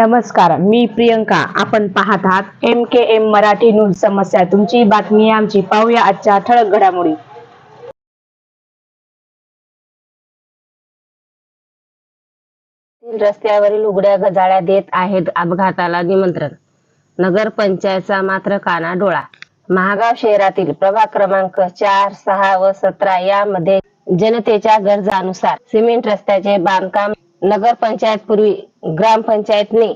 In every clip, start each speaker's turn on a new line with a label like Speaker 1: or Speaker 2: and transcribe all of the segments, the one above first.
Speaker 1: नमस्कार मी प्रियंका. आपण पाहत आहात M K M Marathi news समस्या. तुमची बातमी आमची. पाहूया आजच्या ठळक घडामोडी.
Speaker 2: रस्त्यावरील उघड्या गजाळ्या देत आहेत अपघाताला निमंत्रण. नगर पंचायतचा मात्र काना डोळा. महागाव शहरातील प्रभाग क्रमांक चार सहा व सतरा यामध्ये जनतेच्या गरजानुसार सिमेंट रस्त्याचे बांधकाम नगर पंचायत पूर्वी ग्रामपंचायतने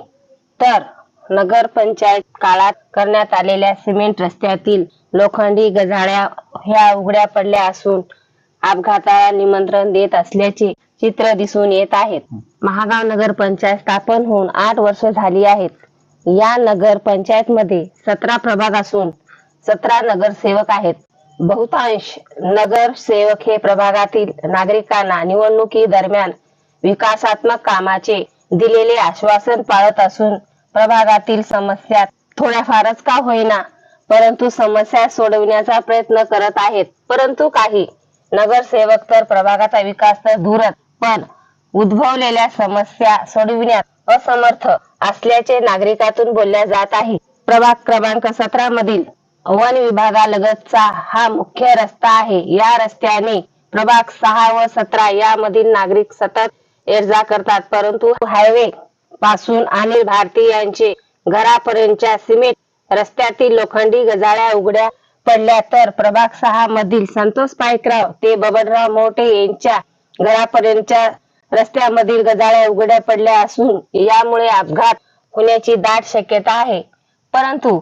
Speaker 2: तर नगर पंचायत काळात करण्यात आलेल्या सिमेंट रस्त्यातील लोखंडी गजाळ्या ह्या उघड्या पडल्या असून अपघाताला निमंत्रण देत असल्याचे चित्र दिसून येत आहेत महागाव नगर पंचायत स्थापन होऊन आठ वर्ष झाली आहेत. या नगर पंचायत मध्ये सतरा प्रभाग असून सतरा नगरसेवक आहेत. बहुतांश नगरसेवक हे प्रभागातील नागरिकांना निवडणुकी दरम्यान विकासात्मक कामाचे दिलेले आश्वासन पाळत असून प्रभागातील समस्या थोड्याफारच का होईना परंतु समस्या सोडविण्याचा प्रयत्न करत आहेत. परंतु काही नगरसेवक तर प्रभागाचा विकास तर दूरच पण उद्भवलेल्या समस्या सोडविण्यात असमर्थ असल्याचे नागरिकातून बोलल्या जात आहे. प्रभाग क्रमांक सतरा मधील वन विभागालगतचा हा मुख्य रस्ता आहे. या रस्त्याने प्रभाग सहा व सतरा यामधील नागरिक सतत जा करतात. परंतु हायवे पासून अनिल भारती यांचे घरापर्यंतच्या सिमेंट रस्त्यातील लोखंडी गजाळ्या उघड्या पडल्या तर प्रभाग सहा मधील संतोष पायकराव ते बबनराव मोठे यांच्या घरापर्यंतच्या रस्त्यामधील गजाळ्या उघड्या पडल्या असून यामुळे अपघात होण्याची दाट शक्यता आहे. परंतु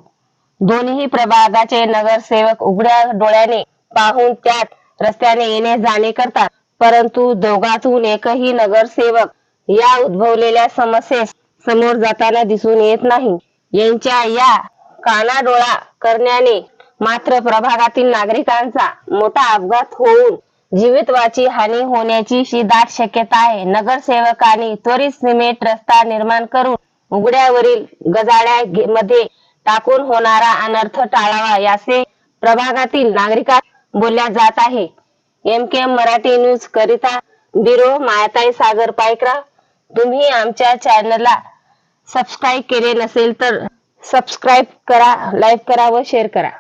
Speaker 2: दोन्ही प्रभागाचे नगरसेवक उघड्या डोळ्याने पाहून त्यात रस्त्याने येणे जाणे करतात. परंतु दोघातून एकही नगरसेवक या उद्भवलेल्या समस्येस समोर जाताना दिसून येत नाही. यांच्या या कानाडोळा करण्याने मात्र प्रभागातील नागरिकांचा मोठा अपघात होऊन जीवितवाची हानी होण्याची शी दाट शक्यता आहे. नगरसेवकांनी त्वरित सिमेंट रस्ता निर्माण करून उघड्यावरील गजाड्या मध्ये टाकून होणारा अनर्थ टाळावा याचे प्रभागातील नागरिकात बोलल्या जात आहे. M K M Marathi news करिता बिरो मायाताई सागर पायकरा. तुम्ही आमच्या चॅनलला सबस्क्राईब केले नसेल तर सबस्क्राईब करा लाईक करा व शेअर करा.